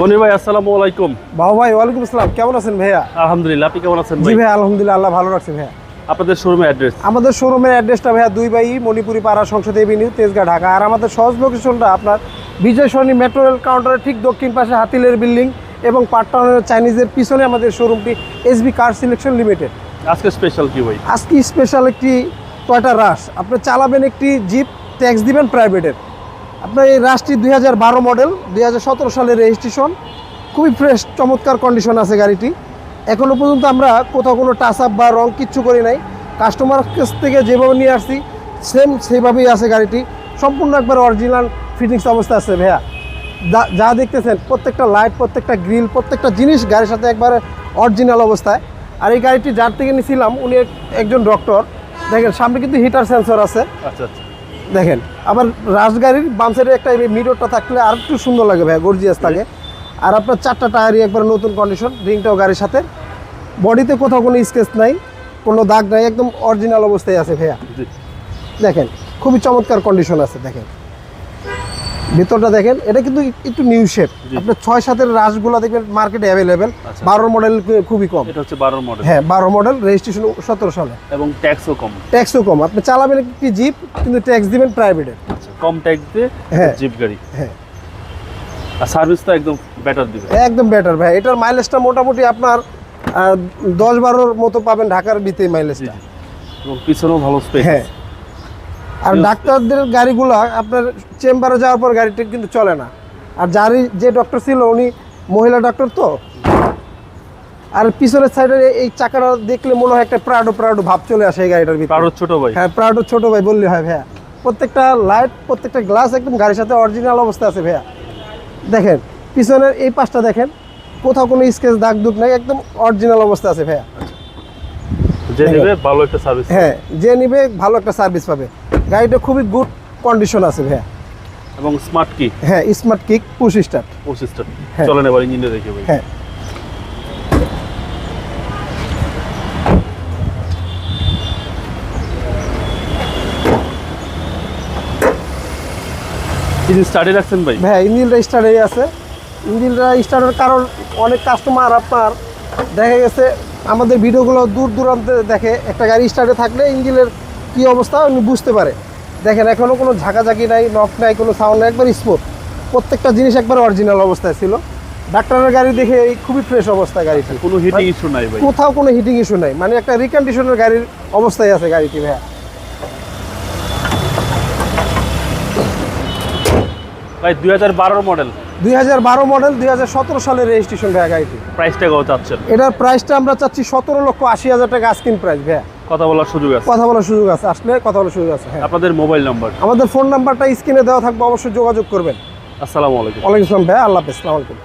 মনির ভাই আসসালামু আলাইকুম। বাবু ভাই ওয়ালাইকুম আসসালাম। কেমন আছেন ভাইয়া? আলহামদুলিল্লাহ আপনি কেমন আছেন জি ভাই? আলহামদুলিল্লাহ আল্লাহ ভালো রাখছে ভাইয়া। আপনাদের শোরুমের অ্যাড্রেস আমাদের শোরুমের অ্যাড্রেসটা ভাইয়া দুই বাই মণিপুরি পাড়া সংসদ এভিনিউ তেজগাঁ ঢাকা। আর আমাদের সহজ লোকেশনটা আপনার বিজয় সরণি মেট্রো রেল কাউন্টারের ঠিক দক্ষিণ পাশে হাতিলের বিল্ডিং এবং পাটটাউনের চাইনিজের পিছনে আমাদের শোরুমটি এসবি কার সিলেকশন লিমিটেড আজকে স্পেশাল কি ভাই? আজকে স্পেশাল একটি টয়টা রাশ আপনি চালাবেন একটি জিপ ট্যাক্স দিবেন প্রাইভেটের আপনার এই রাশটি দুই মডেল দুই সালের রেজিস্ট্রেশন খুবই ফ্রেশ চমৎকার কন্ডিশন আছে গাড়িটি। এখনও পর্যন্ত আমরা কোথাও কোনো টাচ আপ বা রং কিচ্ছু করি নাই। কাস্টমার কাছ থেকে যেভাবে নিয়ে আসছি সেম সেইভাবেই আছে গাড়িটি। সম্পূর্ণ একবার অরিজিনাল ফিটিংস অবস্থা আছে ভাইয়া। যা- যা দেখতেছেন, প্রত্যেকটা লাইট প্রত্যেকটা গ্রিল প্রত্যেকটা জিনিস গাড়ির সাথে একবারে অরিজিনাল অবস্থায়। আর এই গাড়িটি যার থেকে নিয়েছিলাম উনি একজন ডক্টর দেখেন, সামনে কিন্তু হিটার সেন্সর আছে। আচ্ছা আচ্ছা। দেখেন আবার রাজগাড়ির বাম সাইডে একটা মিররটা থাকলে আর একটু সুন্দর লাগে ভাই গর্জিয়াস থাকে। আর আপনার চারটা টায়ারই একবার নতুন কন্ডিশন রিংটাও গাড়ির সাথে। বডিতে কোথাও কোনো স্কেচ নাই কোনো দাগ নাই একদম অরিজিনাল অবস্থায় আছে ভাইয়া। দেখেন খুবই চমৎকার কন্ডিশন আছে দেখেন। ভিতরটা দেখেন এটা কিন্তু একটু নিউ শেপ। আপনার ছয় সাতের রাশগুলো দেখবেন মার্কেটে অ্যাভেলেবেল আচ্ছা। বারোর মডেল খুবই কম। এটা হচ্ছে বারোর মডেল হ্যাঁ বারো মডেল রেজিস্ট্রেশন সতেরো সালে। এবং ট্যাক্সও কম। ট্যাক্সও কম। আপনি চালাবেন একটি জিপ কিন্তু ট্যাক্স দিবেন প্রাইভেটের আচ্ছা কম ট্যাক্স দিয়ে হ্যাঁ। জিপ গাড়ি। হ্যাঁ। আর সার্ভিস তো একদম বেটার দিবে। একদম বেটার ভাই। এটার মাইলেজটা মোটামুটি আপনার দশ বারোর মতো পাবেন ঢাকার ভিতরে মাইলেজটা এবং পিছনেও ভালো স্পেস হ্যাঁ। আর ডাক্তারদের গাড়িগুলো আপনার চেম্বারে যাওয়ার পর গাড়িটা কিন্তু চলে না। আর যারই যে ডক্টর ছিল উনি মহিলা ডক্টর তো। আর পিছনের সাইডে এই চাকাটা দেখলে মনে হয় একটা প্রাডো প্রাডো ভাব চলে আসে এই গাড়িটার ভিতরে। কারোর ছোট ভাই। হ্যাঁ প্রাডো ছোট ভাই বললে হয় ভাইয়া। প্রত্যেকটা লাইট প্রত্যেকটা গ্লাস একদম গাড়ির সাথে অরিজিনাল অবস্থা আছে ভাইয়া। দেখেন পিছনের এই পাশটা দেখেন কোথাও কোনো স্কেচ দাগ দুগ নাই একদম অরিজিনাল অবস্থা আছে ভাইয়া। যে নেবে ভালো একটা সার্ভিস হ্যাঁ যে নিবে ভালো একটা সার্ভিস পাবে। গাড়িটা খুবই গুড কন্ডিশন আছে ভাইয়া। এবং স্মার্ট কিক হ্যাঁ স্মার্ট কিক পুশ স্টার্ট প্রসেসটা হ্যাঁ। চলেন এবার ইঞ্জিনটা দেখে ভাই হ্যাঁ। ইঞ্জিন স্টার্টে রাখছেন ভাই? ভাইয়া ইঞ্জিনটা স্টার্টেই আছে ইঞ্জিনটা স্টার্টের কারণ অনেক কাস্টমার আপনার দেখা গেছে আমাদের ভিডিওগুলো দূর দূরান্তে দেখে একটা গাড়ি স্টার্টে থাকলে ইঞ্জিনের কী অবস্থা উনি বুঝতে পারে। দেখেন এখনও কোনো ঝাঁকাঝাঁকি নাই নক নাই কোনো সাউন্ড নাই একবার স্মুথ প্রত্যেকটা জিনিস একবার অরিজিনাল অবস্থায় ছিল। ডাক্তারের গাড়ি দেখে এই খুবই ফ্রেশ অবস্থায় গাড়িটি। কোনো হিটিং ইস্যু নাই ভাই। কোথাও কোনো হিটিং ইস্যু নাই। মানে একটা রিকন্ডিশনের গাড়ির অবস্থায় আছে গাড়িটি ভাইয়া। ভাই দুই হাজার বারোর মডেল দুই হাজার বারো মডেল দুই হাজার সতেরো সালের রেজিস্ট্রেশন ভাইয়া গাড়িটি। প্রাইসটা কত চাচ্ছেন। এটার প্রাইসটা আমরা চাচ্ছি সতেরো লক্ষ আশি হাজার টাকা আস্কিন প্রাইস ভাইয়া। কথা বলার সুযোগ আছে? কথা বলার সুযোগ আছে আসলে কথা বলার সুযোগ আছে হ্যাঁ। আপনাদের মোবাইল নাম্বার? আমাদের ফোন নাম্বারটা স্ক্রিনে দেওয়া থাকবে অবশ্যই যোগাযোগ করবেন। আসসালামু আলাইকুম। ওয়ালাইকুম আসসালাম ভাইয়া আল্লাহ হাফেজ আসসালামু আলাইকুম।